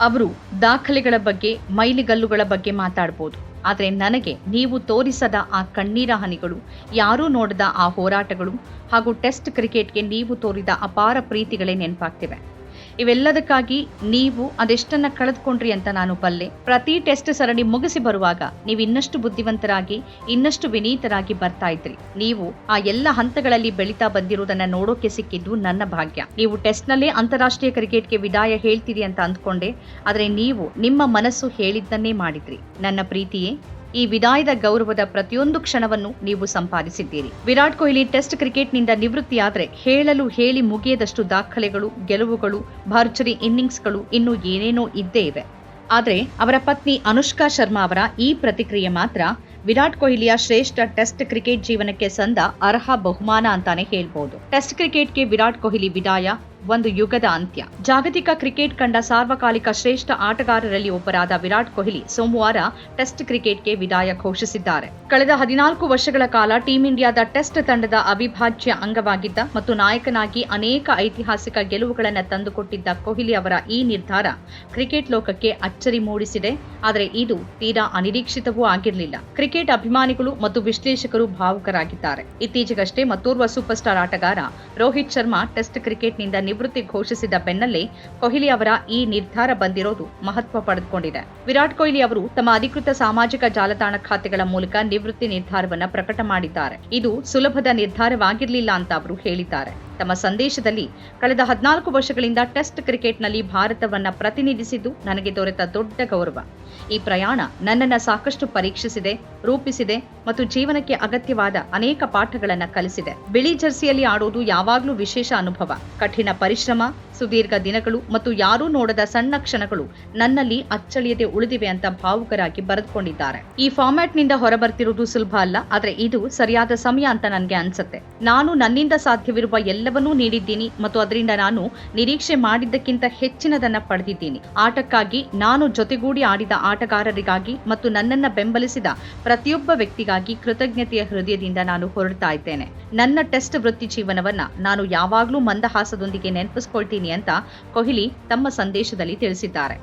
ಅವರು ದಾಖಲೆಗಳ ಬಗ್ಗೆ, ಮೈಲಿಗಲ್ಲುಗಳ ಬಗ್ಗೆ ಮಾತಾಡ್ಬೋದು. ಆದರೆ ನನಗೆ ನೀವು ತೋರಿಸದ ಆ ಕಣ್ಣೀರ ಹನಿಗಳು, ಯಾರೂ ನೋಡದ ಆ ಹೋರಾಟಗಳು ಹಾಗೂ ಟೆಸ್ಟ್ ಕ್ರಿಕೆಟ್ಗೆ ನೀವು ತೋರಿದ ಅಪಾರ ಪ್ರೀತಿಗಳೇ ನೆನಪಾಗ್ತಿವೆ. ಇವೆಲ್ಲದಕ್ಕಾಗಿ ನೀವು ಅದೆಷ್ಟನ್ನ ಕಳೆದುಕೊಂಡ್ರಿ ಅಂತ ನಾನು ಬಲ್ಲೆ. ಪ್ರತಿ ಟೆಸ್ಟ್ ಸರಣಿ ಮುಗಿಸಿ ಬರುವಾಗ ನೀವು ಇನ್ನಷ್ಟು ಬುದ್ಧಿವಂತರಾಗಿ, ಇನ್ನಷ್ಟು ವಿನೀತರಾಗಿ ಬರ್ತಾ ಇದ್ರಿ. ನೀವು ಆ ಎಲ್ಲ ಹಂತಗಳಲ್ಲಿ ಬೆಳೀತಾ ಬಂದಿರುವುದನ್ನ ನೋಡೋಕೆ ಸಿಕ್ಕಿದ್ದು ನನ್ನ ಭಾಗ್ಯ. ನೀವು ಟೆಸ್ಟ್ನಲ್ಲೇ ಅಂತಾರಾಷ್ಟ್ರೀಯ ಕ್ರಿಕೆಟ್ಗೆ ವಿದಾಯ ಹೇಳ್ತೀರಿ ಅಂತ ಅಂದ್ಕೊಂಡೆ, ಆದರೆ ನೀವು ನಿಮ್ಮ ಮನಸ್ಸು ಹೇಳಿದ್ದನ್ನೇ ಮಾಡಿದ್ರಿ. ನನ್ನ ಪ್ರೀತಿಯೇ ಈ ವಿದಾಯದ ಗೌರವದ ಪ್ರತಿಯೊಂದು ಕ್ಷಣವನ್ನು ನೀವು ಸಂಪಾದಿಸಿದ್ದೀರಿ. ವಿರಾಟ್ ಕೊಹ್ಲಿ ಟೆಸ್ಟ್ ಕ್ರಿಕೆಟ್ನಿಂದ ನಿವೃತ್ತಿಯಾದರೆ ಹೇಳಲು ಹೇಳಿ ಮುಗಿಯದಷ್ಟು ದಾಖಲೆಗಳು, ಗೆಲುವುಗಳು, ಭರ್ಜರಿ ಇನ್ನಿಂಗ್ಸ್ಗಳು ಇನ್ನೂ ಏನೇನೋ ಇದ್ದೇ ಇವೆ. ಆದರೆ ಅವರ ಪತ್ನಿ ಅನುಷ್ಕಾ ಶರ್ಮಾ ಅವರ ಈ ಪ್ರತಿಕ್ರಿಯೆ ಮಾತ್ರ ವಿರಾಟ್ ಕೊಹ್ಲಿಯ ಶ್ರೇಷ್ಠ ಟೆಸ್ಟ್ ಕ್ರಿಕೆಟ್ ಜೀವನಕ್ಕೆ ಸಂದ ಅರ್ಹ ಬಹುಮಾನ ಅಂತಾನೆ ಹೇಳ್ಬೋದು. ಟೆಸ್ಟ್ ಕ್ರಿಕೆಟ್ಗೆ ವಿರಾಟ್ ಕೊಹ್ಲಿ ವಿದಾಯ. ಒಂದು ಯುಗದ ಅಂತ್ಯ. ಜಾಗತಿಕ ಕ್ರಿಕೆಟ್ ಕಂಡ ಸಾರ್ವಕಾಲಿಕ ಶ್ರೇಷ್ಠ ಆಟಗಾರರಲ್ಲಿ ಒಬ್ಬರಾದ ವಿರಾಟ್ ಕೊಹ್ಲಿ ಸೋಮವಾರ ಟೆಸ್ಟ್ ಕ್ರಿಕೆಟ್ಗೆ ವಿದಾಯ ಘೋಷಿಸಿದ್ದಾರೆ. ಕಳೆದ ಹದಿನಾಲ್ಕು ವರ್ಷಗಳ ಕಾಲ ಟೀಂ ಇಂಡಿಯಾದ ಟೆಸ್ಟ್ ತಂಡದ ಅವಿಭಾಜ್ಯ ಅಂಗವಾಗಿದ್ದ ಮತ್ತು ನಾಯಕನಾಗಿ ಅನೇಕ ಐತಿಹಾಸಿಕ ಗೆಲುವುಗಳನ್ನು ತಂದುಕೊಟ್ಟಿದ್ದ ಕೊಹ್ಲಿ ಅವರ ಈ ನಿರ್ಧಾರ ಕ್ರಿಕೆಟ್ ಲೋಕಕ್ಕೆ ಅಚ್ಚರಿ ಮೂಡಿಸಿದೆ. ಆದರೆ ಇದು ತೀರಾ ಅನಿರೀಕ್ಷಿತವೂ ಆಗಿರಲಿಲ್ಲ. ಕ್ರಿಕೆಟ್ ಅಭಿಮಾನಿಗಳು ಮತ್ತು ವಿಶ್ಲೇಷಕರು ಭಾವುಕರಾಗಿದ್ದಾರೆ. ಇತ್ತೀಚೆಗಷ್ಟೇ ಮತ್ತೋರ್ವ ಸೂಪರ್ ಸ್ಟಾರ್ ಆಟಗಾರ ರೋಹಿತ್ ಶರ್ಮಾ ಟೆಸ್ಟ್ ಕ್ರಿಕೆಟ್ನಿಂದ ನಿವೃತ್ತಿ ಘೋಷಿಸಿದ ಬೆನ್ನಲ್ಲೇ ಕೊಹ್ಲಿ ಅವರ ಈ ನಿರ್ಧಾರ ಬಂದಿರೋದು ಮಹತ್ವ ಪಡೆದುಕೊಂಡಿದೆ. ವಿರಾಟ್ ಕೊಹ್ಲಿ ಅವರು ತಮ್ಮ ಅಧಿಕೃತ ಸಾಮಾಜಿಕ ಜಾಲತಾಣ ಖಾತೆಗಳ ಮೂಲಕ ನಿವೃತ್ತಿ ನಿರ್ಧಾರವನ್ನು ಪ್ರಕಟ ಮಾಡಿದ್ದಾರೆ. ಇದು ಸುಲಭದ ನಿರ್ಧಾರವಾಗಿರಲಿಲ್ಲ ಅಂತ ಅವರು ಹೇಳಿದ್ದಾರೆ. ತಮ್ಮ ಸಂದೇಶದಲ್ಲಿ ಕಳೆದ ಹದಿನಾಲ್ಕು ವರ್ಷಗಳಿಂದ ಟೆಸ್ಟ್ ಕ್ರಿಕೆಟ್ನಲ್ಲಿ ಭಾರತವನ್ನು ಪ್ರತಿನಿಧಿಸಿದ್ದು ನನಗೆ ದೊರೆತ ದೊಡ್ಡ ಗೌರವ. ಈ ಪ್ರಯಾಣ ನನ್ನನ್ನು ಸಾಕಷ್ಟು ಪರೀಕ್ಷಿಸಿದೆ, ರೂಪಿಸಿದೆ ಮತ್ತು ಜೀವನಕ್ಕೆ ಅಗತ್ಯವಾದ ಅನೇಕ ಪಾಠಗಳನ್ನು ಕಲಿಸಿದೆ. ಬಿಳಿ ಜರ್ಸಿಯಲ್ಲಿ ಆಡೋದು ಯಾವಾಗಲೂ ವಿಶೇಷ ಅನುಭವ. ಕಠಿಣ ಪರಿಶ್ರಮ ಸುದೀರ್ಘ ದಿನಗಳು ಮತ್ತು ಯಾರೂ ನೋಡದ ಸಣ್ಣ ಕ್ಷಣಗಳು ನನ್ನಲ್ಲಿ ಅಚ್ಚಳಿಯದೆ ಉಳಿದಿವೆ ಅಂತ ಭಾವುಕರಾಗಿ ಬರೆದುಕೊಂಡಿದ್ದಾರೆ. ಈ ಫಾರ್ಮ್ಯಾಟ್ನಿಂದ ಹೊರಬರ್ತಿರುವುದು ಸುಲಭ ಅಲ್ಲ, ಆದರೆ ಇದು ಸರಿಯಾದ ಸಮಯ ಅಂತ ನನಗೆ ಅನ್ಸುತ್ತೆ. ನಾನು ನನ್ನಿಂದ ಸಾಧ್ಯವಿರುವ ಎಲ್ಲವನ್ನೂ ನೀಡಿದ್ದೀನಿ ಮತ್ತು ಅದರಿಂದ ನಾನು ನಿರೀಕ್ಷೆ ಮಾಡಿದ್ದಕ್ಕಿಂತ ಹೆಚ್ಚಿನದನ್ನ ಪಡೆದಿದ್ದೀನಿ. ಆಟಕ್ಕಾಗಿ ನಾನು ಜೊತೆಗೂಡಿ ಆಡಿದ ಆಟಗಾರರಿಗಾಗಿ ಮತ್ತು ನನ್ನನ್ನ ಬೆಂಬಲಿಸಿದ ಪ್ರತಿಯೊಬ್ಬ ವ್ಯಕ್ತಿಗಾಗಿ ಕೃತಜ್ಞತೆಯ ಹೃದಯದಿಂದ ನಾನು ಹೊರಡ್ತಾ ಇದ್ದೇನೆ. ನನ್ನ ಟೆಸ್ಟ್ ವೃತ್ತಿ ಜೀವನವನ್ನ ನಾನು ಯಾವಾಗಲೂ ಮಂದಹಾಸದೊಂದಿಗೆ ನೆನಪಿಸ್ಕೊಳ್ತೀನಿ. ಅಂತ ಕೊಹ್ಲಿ ತಮ್ಮ ಸಂದೇಶದಲ್ಲಿ ತಿಳಿಸಿದ್ದಾರೆ.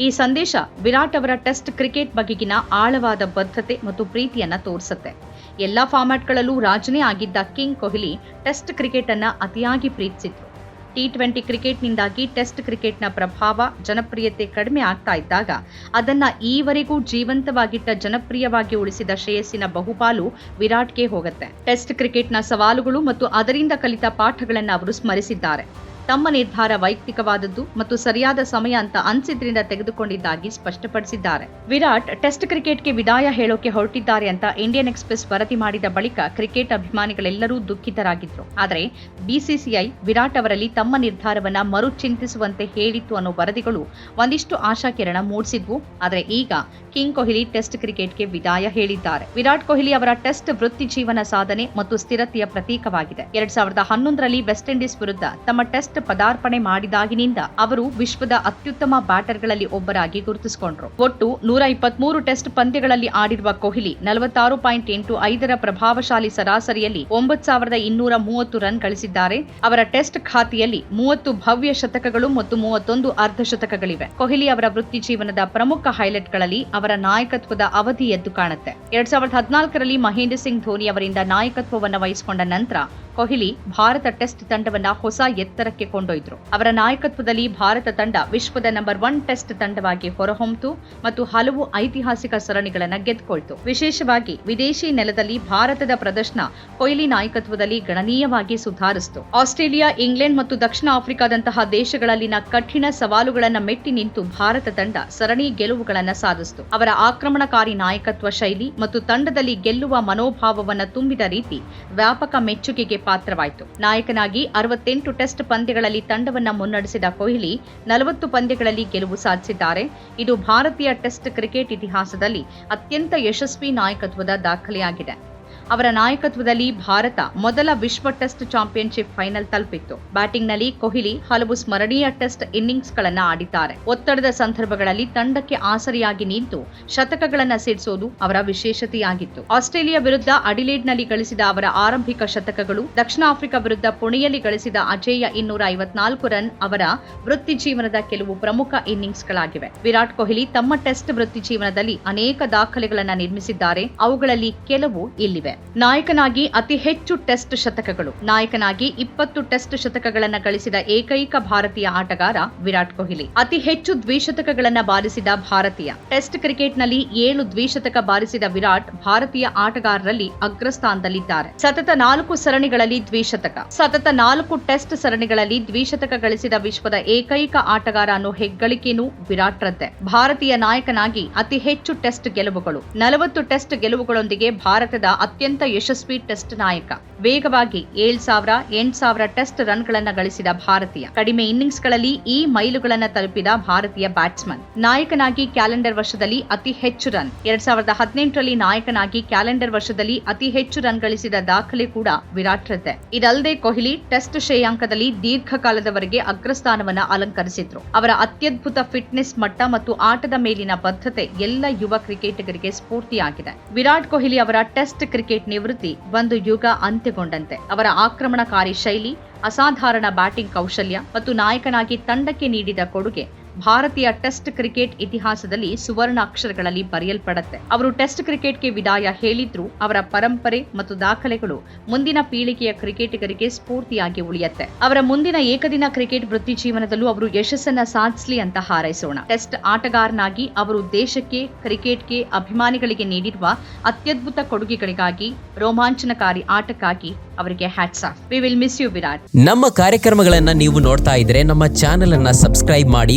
ಈ ಸಂದೇಶ ವಿರಾಟ್ ಅವರ ಟೆಸ್ಟ್ ಕ್ರಿಕೆಟ್ ಬಗೆಗಿನ ಆಳವಾದ ಬದ್ಧತೆ ಮತ್ತು ಪ್ರೀತಿಯನ್ನ ತೋರಿಸುತ್ತೆ. ಎಲ್ಲಾ ಫಾರ್ಮ್ಯಾಟ್ಗಳಲ್ಲೂ ರಾಜನೇ ಆಗಿದ್ದ ಕಿಂಗ್ ಕೊಹ್ಲಿ ಟೆಸ್ಟ್ ಕ್ರಿಕೆಟ್ ಅನ್ನ ಅತಿಯಾಗಿ ಪ್ರೀತಿಸಿದ್ರು. ಟಿ ಟ್ವೆಂಟಿ ಕ್ರಿಕೆಟ್ನಿಂದಾಗಿ ಟೆಸ್ಟ್ ಕ್ರಿಕೆಟ್ನ ಪ್ರಭಾವ, ಜನಪ್ರಿಯತೆ ಕಡಿಮೆ ಆಗ್ತಾ ಇದ್ದಾಗ ಅದನ್ನ ಈವರೆಗೂ ಜೀವಂತವಾಗಿಟ್ಟ ಜನಪ್ರಿಯವಾಗಿ ಉಳಿಸಿದ ಶ್ರೇಯಸ್ಸಿನ ಬಹುಪಾಲು ವಿರಾಟ್ಗೆ ಹೋಗುತ್ತೆ. ಟೆಸ್ಟ್ ಕ್ರಿಕೆಟ್ನ ಸವಾಲುಗಳು ಮತ್ತು ಅದರಿಂದ ಕಲಿತ ಪಾಠಗಳನ್ನು ಅವರು ಸ್ಮರಿಸಿದ್ದಾರೆ. ತಮ್ಮ ನಿರ್ಧಾರ ವೈಯಕ್ತಿಕವಾದದ್ದು ಮತ್ತು ಸರಿಯಾದ ಸಮಯ ಅಂತ ಅನ್ಸಿದ್ರಿಂದ ತೆಗೆದುಕೊಂಡಿದ್ದಾಗಿ ಸ್ಪಷ್ಟಪಡಿಸಿದ್ದಾರೆ. ವಿರಾಟ್ ಟೆಸ್ಟ್ ಕ್ರಿಕೆಟ್ಗೆ ವಿದಾಯ ಹೇಳೋಕೆ ಹೊರಟಿದ್ದಾರೆ ಅಂತ ಇಂಡಿಯನ್ ಎಕ್ಸ್ಪ್ರೆಸ್ ವರದಿ ಮಾಡಿದ ಬಳಿಕ ಕ್ರಿಕೆಟ್ ಅಭಿಮಾನಿಗಳೆಲ್ಲರೂ ದುಃಖಿತರಾಗಿದ್ರು. ಆದರೆ ಬಿಸಿಸಿಐ ವಿರಾಟ್ ಅವರಲ್ಲಿ ತಮ್ಮ ನಿರ್ಧಾರವನ್ನ ಮರುಚಿಂತಿಸುವಂತೆ ಹೇಳಿತ್ತು ಅನ್ನೋ ವರದಿಗಳು ಒಂದಿಷ್ಟು ಆಶಾಕಿರಣ ಮೂಡಿಸಿದ್ವು. ಆದರೆ ಈಗ ಕಿಂಗ್ ಕೊಹ್ಲಿ ಟೆಸ್ಟ್ ಕ್ರಿಕೆಟ್ಗೆ ವಿದಾಯ ಹೇಳಿದ್ದಾರೆ. ವಿರಾಟ್ ಕೊಹ್ಲಿ ಅವರ ಟೆಸ್ಟ್ ವೃತ್ತಿ ಜೀವನ ಸಾಧನೆ ಮತ್ತು ಸ್ಥಿರತೆಯ ಪ್ರತೀಕವಾಗಿದೆ. ಎರಡ್ ಸಾವಿರದ ಹನ್ನೊಂದರಲ್ಲಿ ವೆಸ್ಟ್ ಇಂಡೀಸ್ ವಿರುದ್ಧ ತಮ್ಮ ಟೆಸ್ಟ್ ಪದಾರ್ಪಣೆ ಮಾಡಿದಾಗಿನಿಂದ ಅವರು ವಿಶ್ವದ ಅತ್ಯುತ್ತಮ ಬ್ಯಾಟರ್ಗಳಲ್ಲಿ ಒಬ್ಬರಾಗಿ ಗುರುತಿಸಿಕೊಂಡರು. ಒಟ್ಟು ನೂರ ಇಪ್ಪತ್ಮೂರು ಟೆಸ್ಟ್ ಪಂದ್ಯಗಳಲ್ಲಿ ಆಡಿರುವ ಕೊಹ್ಲಿ ನಲವತ್ತಾರು ಪಾಯಿಂಟ್ ಎಂಟು ಐದರ ಪ್ರಭಾವಶಾಲಿ ಸರಾಸರಿಯಲ್ಲಿ ಒಂಬತ್ತು ಸಾವಿರದ ಇನ್ನೂರ ಮೂವತ್ತು ರನ್ ಗಳಿಸಿದ್ದಾರೆ. ಅವರ ಟೆಸ್ಟ್ ಖಾತೆಯಲ್ಲಿ ಮೂವತ್ತು ಭವ್ಯ ಶತಕಗಳು ಮತ್ತು ಮೂವತ್ತೊಂದು ಅರ್ಧ ಶತಕಗಳಿವೆ. ಕೊಹ್ಲಿ ಅವರ ವೃತ್ತಿ ಜೀವನದ ಪ್ರಮುಖ ಹೈಲೈಟ್ಗಳಲ್ಲಿ ಅವರ ನಾಯಕತ್ವದ ಅವಧಿ ಎದ್ದು ಕಾಣುತ್ತೆ. ಎರಡ್ ಸಾವಿರದ ಹದಿನಾಲ್ಕರಲ್ಲಿ ಮಹೇಂದ್ರ ಸಿಂಗ್ ಧೋನಿ ಅವರಿಂದ ನಾಯಕತ್ವವನ್ನು ವಹಿಸಿಕೊಂಡ ನಂತರ ಕೊಹ್ಲಿ ಭಾರತ ಟೆಸ್ಟ್ ತಂಡವನ್ನ ಹೊಸ ಎತ್ತರಕ್ಕೆ ಕೊಂಡೊಯ್ದರು. ಅವರ ನಾಯಕತ್ವದಲ್ಲಿ ಭಾರತ ತಂಡ ವಿಶ್ವದ ನಂಬರ್ ಒನ್ ಟೆಸ್ಟ್ ತಂಡವಾಗಿ ಹೊರಹೊಮ್ಮಿತು ಮತ್ತು ಹಲವು ಐತಿಹಾಸಿಕ ಸರಣಿಗಳನ್ನು ಗೆದ್ದುಕೊಳ್ತು ವಿಶೇಷವಾಗಿ ವಿದೇಶಿ ನೆಲದಲ್ಲಿ ಭಾರತದ ಪ್ರದರ್ಶನ ಕೊಹ್ಲಿ ನಾಯಕತ್ವದಲ್ಲಿ ಗಣನೀಯವಾಗಿ ಸುಧಾರಿಸಿತು. ಆಸ್ಟ್ರೇಲಿಯಾ, ಇಂಗ್ಲೆಂಡ್ ಮತ್ತು ದಕ್ಷಿಣ ಆಫ್ರಿಕಾದಂತಹ ದೇಶಗಳಲ್ಲಿನ ಕಠಿಣ ಸವಾಲುಗಳನ್ನು ಮೆಟ್ಟಿ ನಿಂತು ಭಾರತ ತಂಡ ಸರಣಿ ಗೆಲುವುಗಳನ್ನು ಸಾಧಿಸಿತು. ಅವರ ಆಕ್ರಮಣಕಾರಿ ನಾಯಕತ್ವ ಶೈಲಿ ಮತ್ತು ತಂಡದಲ್ಲಿ ಗೆಲ್ಲುವ ಮನೋಭಾವವನ್ನು ತುಂಬಿದ ರೀತಿ ವ್ಯಾಪಕ ಮೆಚ್ಚುಗೆಗೆ ಪಾತ್ರವಾಯಿತು. ನಾಯಕನಾಗಿ ಅರವತ್ತೆಂಟು ಟೆಸ್ಟ್ ಪಂದ್ಯಗಳಲ್ಲಿ ತಂಡವನ್ನು ಮುನ್ನಡೆಸಿದ ಕೊಹ್ಲಿ ನಲವತ್ತು ಪಂದ್ಯಗಳಲ್ಲಿ ಗೆಲುವು ಸಾಧಿಸಿದ್ದಾರೆ. ಇದು ಭಾರತೀಯ ಟೆಸ್ಟ್ ಕ್ರಿಕೆಟ್ ಇತಿಹಾಸದಲ್ಲಿ ಅತ್ಯಂತ ಯಶಸ್ವಿ ನಾಯಕತ್ವದ ದಾಖಲೆಯಾಗಿದೆ. ಅವರ ನಾಯಕತ್ವದಲ್ಲಿ ಭಾರತ ಮೊದಲ ವಿಶ್ವ ಟೆಸ್ಟ್ ಚಾಂಪಿಯನ್ಶಿಪ್ ಫೈನಲ್ ತಲುಪಿತ್ತು. ಬ್ಯಾಟಿಂಗ್ನಲ್ಲಿ ಕೊಹ್ಲಿ ಹಲವು ಸ್ಮರಣೀಯ ಟೆಸ್ಟ್ ಇನ್ನಿಂಗ್ಸ್ಗಳನ್ನು ಆಡಿದ್ದಾರೆ. ಒತ್ತಡದ ಸಂದರ್ಭಗಳಲ್ಲಿ ತಂಡಕ್ಕೆ ಆಸರೆಯಾಗಿ ನಿಂತು ಶತಕಗಳನ್ನು ಸಿಡಿಸೋದು ಅವರ ವಿಶೇಷತೆಯಾಗಿತ್ತು. ಆಸ್ಟ್ರೇಲಿಯಾ ವಿರುದ್ಧ ಅಡಿಲೇಡ್ನಲ್ಲಿ ಗಳಿಸಿದ ಅವರ ಆರಂಭಿಕ ಶತಕಗಳು, ದಕ್ಷಿಣ ಆಫ್ರಿಕಾ ವಿರುದ್ಧ ಪುಣೆಯಲ್ಲಿ ಗಳಿಸಿದ ಅಜೇಯ ಇನ್ನೂರ ಐವತ್ನಾಲ್ಕು ರನ್ ಅವರ ವೃತ್ತಿ ಜೀವನದ ಕೆಲವು ಪ್ರಮುಖ ಇನ್ನಿಂಗ್ಸ್ಗಳಾಗಿವೆ. ವಿರಾಟ್ ಕೊಹ್ಲಿ ತಮ್ಮ ಟೆಸ್ಟ್ ವೃತ್ತಿ ಜೀವನದಲ್ಲಿ ಅನೇಕ ದಾಖಲೆಗಳನ್ನು ನಿರ್ಮಿಸಿದ್ದಾರೆ. ಅವುಗಳಲ್ಲಿ ಕೆಲವು ಇಲ್ಲಿವೆ. ನಾಯಕನಾಗಿ ಅತಿ ಹೆಚ್ಚು ಟೆಸ್ಟ್ ಶತಕಗಳು. ನಾಯಕನಾಗಿ ಇಪ್ಪತ್ತು ಟೆಸ್ಟ್ ಶತಕಗಳನ್ನು ಗಳಿಸಿದ ಏಕೈಕ ಭಾರತೀಯ ಆಟಗಾರ ವಿರಾಟ್ ಕೊಹ್ಲಿ. ಅತಿ ಹೆಚ್ಚು ದ್ವಿಶತಕಗಳನ್ನು ಬಾರಿಸಿದ ಭಾರತೀಯ. ಟೆಸ್ಟ್ ಕ್ರಿಕೆಟ್ನಲ್ಲಿ ಏಳು ದ್ವಿಶತಕ ಬಾರಿಸಿದ ವಿರಾಟ್ ಭಾರತೀಯ ಆಟಗಾರರಲ್ಲಿ ಅಗ್ರಸ್ಥಾನದಲ್ಲಿದ್ದಾರೆ. ಸತತ ನಾಲ್ಕು ಸರಣಿಗಳಲ್ಲಿ ದ್ವಿಶತಕ. ಸತತ ನಾಲ್ಕು ಟೆಸ್ಟ್ ಸರಣಿಗಳಲ್ಲಿ ದ್ವಿಶತಕ ಗಳಿಸಿದ ವಿಶ್ವದ ಏಕೈಕ ಆಟಗಾರ ಅನ್ನೋ ಹೆಗ್ಗಳಿಕೆನೂ ವಿರಾಟ್ರದ್ದೆ. ಭಾರತೀಯ ನಾಯಕನಾಗಿ ಅತಿ ಹೆಚ್ಚು ಟೆಸ್ಟ್ ಗೆಲುವುಗಳು. ನಲವತ್ತು ಟೆಸ್ಟ್ ಗೆಲುವುಗಳೊಂದಿಗೆ ಭಾರತದ ಅತ್ಯಂತ ಯಶಸ್ವಿ ಟೆಸ್ಟ್ ನಾಯಕ. ವೇಗವಾಗಿ ಏಳ್ ಸಾವಿರ, ಎಂಟು ಸಾವಿರ ಟೆಸ್ಟ್ ರನ್ಗಳನ್ನು ಗಳಿಸಿದ ಭಾರತೀಯ. ಕಡಿಮೆ ಇನ್ನಿಂಗ್ಸ್ಗಳಲ್ಲಿ ಈ ಮೈಲುಗಳನ್ನು ತಲುಪಿದ ಭಾರತೀಯ ಬ್ಯಾಟ್ಸ್ಮನ್. ನಾಯಕನಾಗಿ ಕ್ಯಾಲೆಂಡರ್ ವರ್ಷದಲ್ಲಿ ಅತಿ ಹೆಚ್ಚು ರನ್. ಎರಡ್ ಸಾವಿರದ ಹದಿನೆಂಟರಲ್ಲಿ ನಾಯಕನಾಗಿ ಕ್ಯಾಲೆಂಡರ್ ವರ್ಷದಲ್ಲಿ ಅತಿ ಹೆಚ್ಚು ರನ್ ಗಳಿಸಿದ ದಾಖಲೆ ಕೂಡ ವಿರಾಟ್ರದ್ದೆ ಇದಲ್ಲದೆ ಕೊಹ್ಲಿ ಟೆಸ್ಟ್ ಶ್ರೇಯಾಂಕದಲ್ಲಿ ದೀರ್ಘಕಾಲದವರೆಗೆ ಅಗ್ರಸ್ಥಾನವನ್ನ ಅಲಂಕರಿಸಿದ್ರು. ಅವರ ಅತ್ಯದ್ಭುತ ಫಿಟ್ನೆಸ್ ಮಟ್ಟ ಮತ್ತು ಆಟದ ಮೇಲಿನ ಬದ್ಧತೆ ಎಲ್ಲ ಯುವ ಕ್ರಿಕೆಟಿಗರಿಗೆ ಸ್ಫೂರ್ತಿಯಾಗಿದೆ. ವಿರಾಟ್ ಕೊಹ್ಲಿ ಅವರ ಟೆಸ್ಟ್ ಕ್ರಿಕೆಟ್ ನಿವೃತ್ತಿ ಒಂದು ಯುಗ ಅಂತ್ಯಗೊಂಡಂತೆ. ಅವರ ಆಕ್ರಮಣಕಾರಿ ಶೈಲಿ, ಅಸಾಧಾರಣ ಬ್ಯಾಟಿಂಗ್ ಕೌಶಲ್ಯ ಮತ್ತು ನಾಯಕನಾಗಿ ತಂಡಕ್ಕೆ ನೀಡಿದ ಕೊಡುಗೆ ಭಾರತೀಯ ಟೆಸ್ಟ್ ಕ್ರಿಕೆಟ್ ಇತಿಹಾಸದಲ್ಲಿ ಸುವರ್ಣ ಅಕ್ಷರಗಳಲ್ಲಿ ಬರೆಯಲ್ಪಡುತ್ತೆ. ಅವರು ಟೆಸ್ಟ್ ಕ್ರಿಕೆಟ್ಗೆ ವಿದಾಯ ಹೇಳಿದ್ರು. ಅವರ ಪರಂಪರೆ ಮತ್ತು ದಾಖಲೆಗಳು ಮುಂದಿನ ಪೀಳಿಗೆಯ ಕ್ರಿಕೆಟಿಗರಿಗೆ ಸ್ಫೂರ್ತಿಯಾಗಿ ಉಳಿಯುತ್ತೆ. ಅವರ ಮುಂದಿನ ಏಕದಿನ ಕ್ರಿಕೆಟ್ ವೃತ್ತಿ ಜೀವನದಲ್ಲೂ ಅವರು ಯಶಸ್ಸನ್ನ ಸಾಧಿಸಲಿ ಅಂತ ಹಾರೈಸೋಣ. ಟೆಸ್ಟ್ ಆಟಗಾರನಾಗಿ ಅವರು ದೇಶಕ್ಕೆ, ಕ್ರಿಕೆಟ್ಗೆ ಅಭಿಮಾನಿಗಳಿಗೆ ನೀಡಿರುವ ಅತ್ಯದ್ಭುತ ಕೊಡುಗೆಗಳಿಗಾಗಿ, ರೋಮಾಂಚನಕಾರಿ ಆಟಕ್ಕಾಗಿ ಅವರಿಗೆ hats off. We will miss you Virat. ನಮ್ಮ ಕಾರ್ಯಕ್ರಮಗಳನ್ನ ನೀವು ನೋಡ್ತಾ ಇದ್ರೆ ನಮ್ಮ ಚಾನೆಲ್ ಅನ್ನ ಸಬ್ಸ್ಕ್ರೈಬ್ ಮಾಡಿ